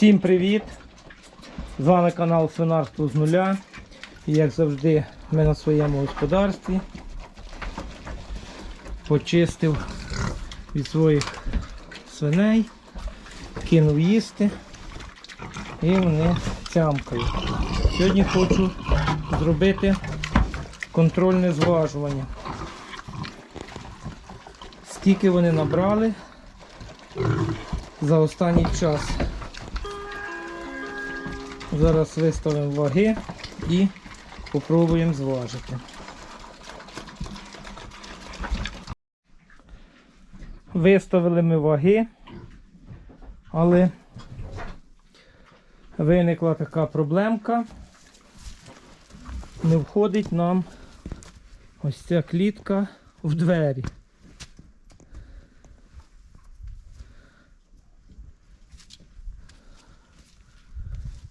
Всім привіт! З вами канал Свинарство з нуля. І як завжди, ми на своєму господарстві почистив від своїх свиней, кинув їсти і вони цямкають. Сьогодні хочу зробити контрольне зважування. Скільки вони набрали за останній час. Зараз виставимо ваги і попробуємо зважити. Виставили ми ваги, але виникла така проблемка. Не входить нам ось ця клітка в двері.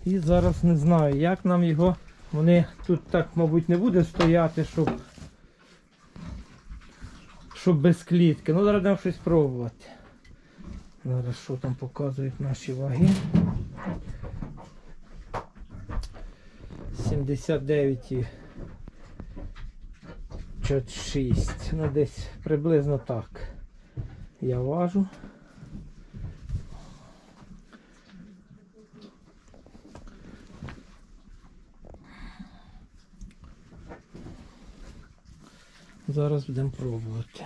І зараз не знаю, як нам його. Вони тут так, мабуть, не буде стояти, щоб щоб без клітки. Ну, зараз будемо щось пробувати. Зараз що там показують наші ваги. 79 і 6. Ну десь приблизно так. Я важу. Зараз будемо пробувати.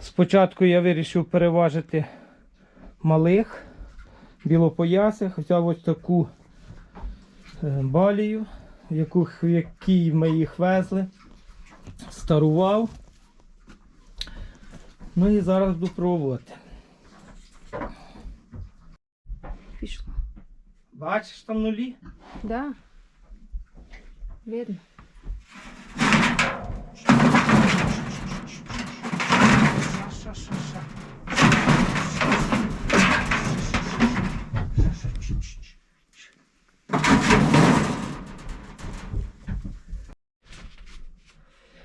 Спочатку я вирішив переважити малих білопоясих. Взяв ось таку е, балію, в яку, в якій ми їх везли, старував. Ну і зараз буду пробувати. Пішло. Бачиш там нулі? Да. Видно.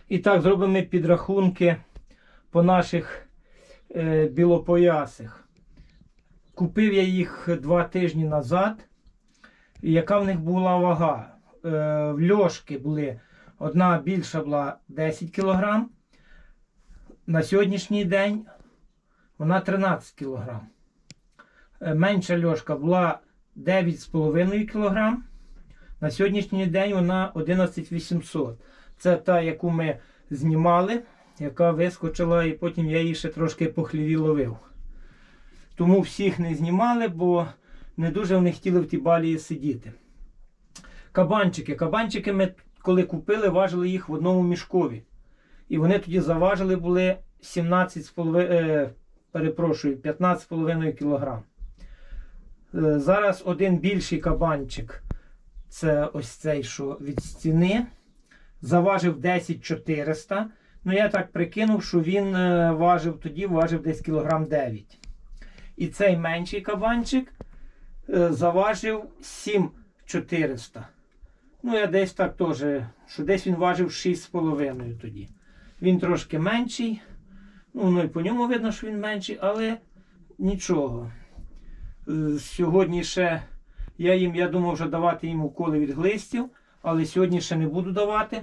І так, зробимо підрахунки по наших е, білопоясих. Купив я їх два тижні назад. Яка в них була вага? Е, льошки були одна більша була 10 кг. На сьогоднішній день вона 13 кг. Е, менша льошка була 9,5 кг. На сьогоднішній день вона 11800. Це та, яку ми знімали, яка вискочила, і потім я її ще трошки по хліві ловив. Тому всіх не знімали, бо не дуже вони хотіли в тій балії сидіти. Кабанчики. Кабанчики ми, коли купили, важили їх в одному мішкові. І вони тоді заважили були 17,5, е, перепрошую, 15,5 кг. Е, зараз один більший кабанчик. Це ось цей, що від стіни заважив 10 400. Ну, я так прикинув, що він е, важив тоді, важив десь кілограм 9. І цей менший кабанчик е, заважив 7 400. Ну, я десь так теж, що десь він важив 6,5 тоді. Він трошки менший. Ну, ну і по ньому видно, що він менший, але нічого. Е, Сьогодні ще я їм, я думав вже давати їм уколи від глистів, але сьогодні ще не буду давати.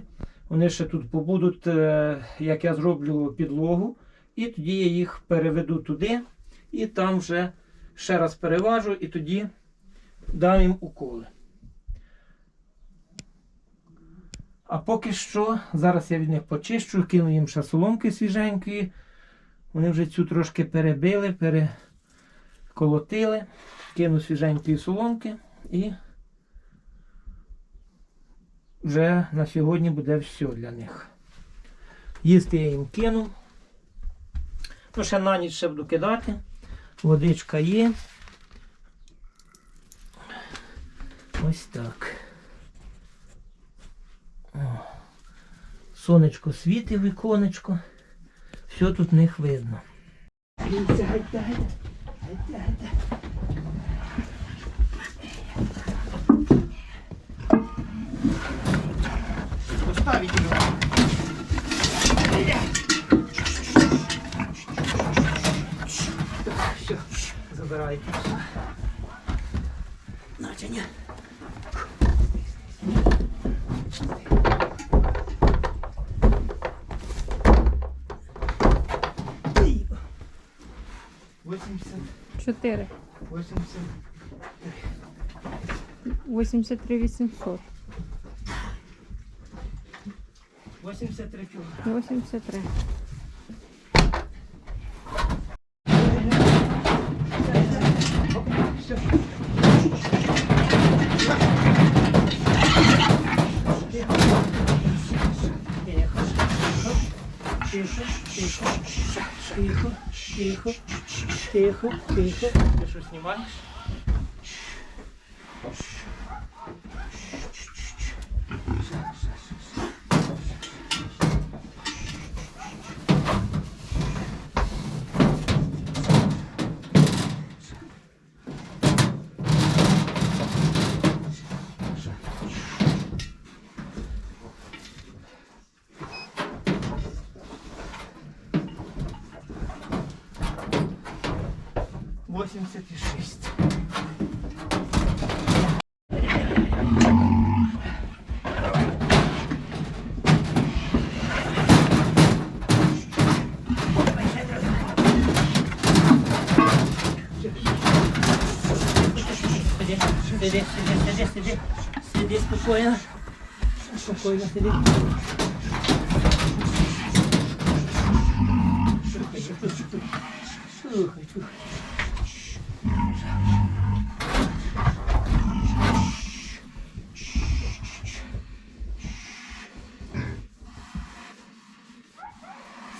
Вони ще тут побудуть, е, як я зроблю підлогу, і тоді я їх переведу туди, і там вже ще раз переважу, і тоді дам їм уколи. А поки що, зараз я від них почищу, кину їм ще соломки свіженької. Вони вже цю трошки перебили, переколотили. Кину свіженької соломки і вже на сьогодні буде все для них. Їсти я їм кину. Ну, ще на ніч ще буду кидати. Водичка є. Ось так. Сонечко світить віконечко. Все тут в них видно. Поставить его. Все, Забирайте. 4. 80. 83 800. 83 кг. 83. Тихо, тихо, тихо, тихо тихо, тихо. Ти що знімаєш? Восемьдесят и шесть. Сиди, сиди, сиди, сиди, спокойно. Спокойно сиди.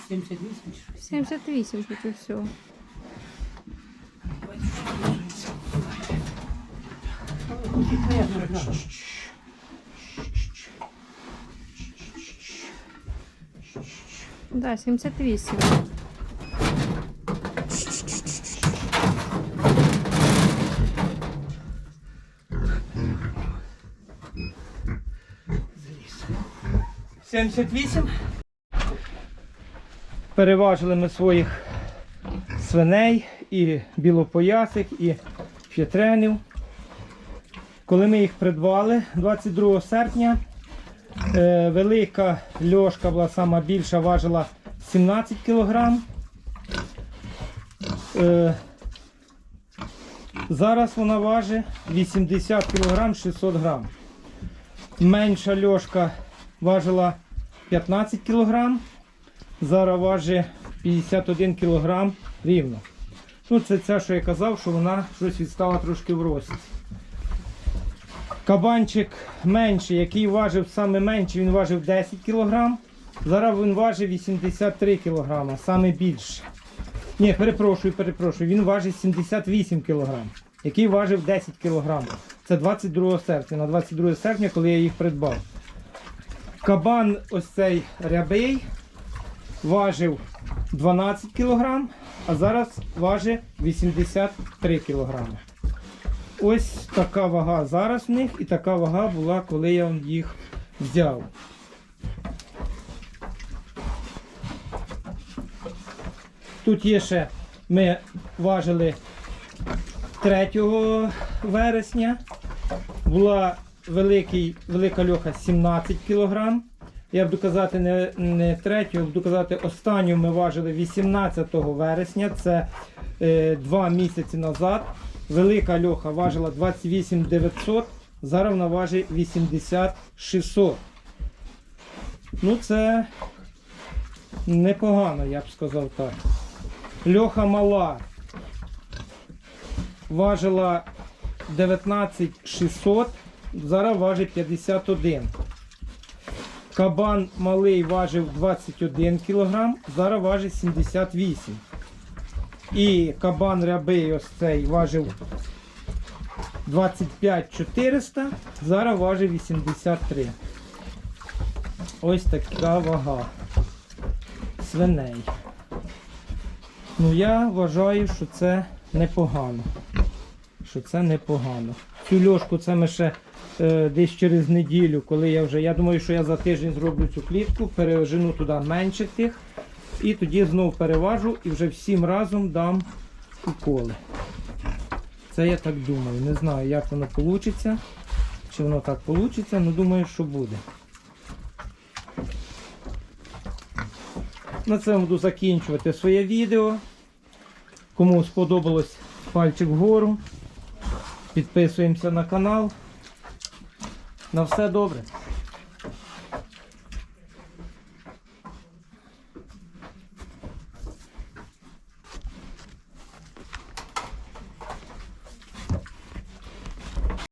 Семьдесят восемь чи щось? 78 тут і все. Да, 78. Заліз. 78. Переважили ми своїх свиней і білопоясих, і фітренів. Коли ми їх придбали 22 серпня, е, велика льошка була сама більша, важила 17 кг. Е, зараз вона важить 80 кг 600 грам. Менша льошка важила 15 кг, зараз важить 51 кг рівно. Ну, це це, що я казав, що вона щось відстала трошки в рості. Кабанчик менший, який важив саме менший, він важив 10 кг. Зараз він важить 83 кг, саме більше. Ні, перепрошую, перепрошую, він важить 78 кг, який важив 10 кг. Це 22 серпня, на 22 серпня, коли я їх придбав. Кабан ось цей рябий важив 12 кг, а зараз важить 83 кг. Ось така вага зараз в них і така вага була, коли я їх взяв. Тут є ще, ми важили 3 вересня. Була великий, велика льоха 17 кг. Я буду казати не, не 3, буду казати останню ми важили 18 вересня. Це е, 2 місяці назад. Велика льоха важила 28 900, зараз вона важить 80 600. Ну це непогано, я б сказав так. Льоха мала важила 19 600, зараз важить 51. Кабан малий важив 21 кг, зараз важить 78. І кабан рябий ось цей важив 25 400, зараз важить 83. Ось така вага свиней. Ну я вважаю, що це непогано. Що це непогано. Цю льошку це ми ще десь через неділю, коли я вже. Я думаю, що я за тиждень зроблю цю клітку, пережену туди менших тих. І тоді знов переважу і вже всім разом дам уколи. Це я так думаю. Не знаю, як воно вийде. Чи воно так вийде, але думаю, що буде. На цьому буду закінчувати своє відео. Кому сподобалось пальчик вгору. Підписуємося на канал. На все добре.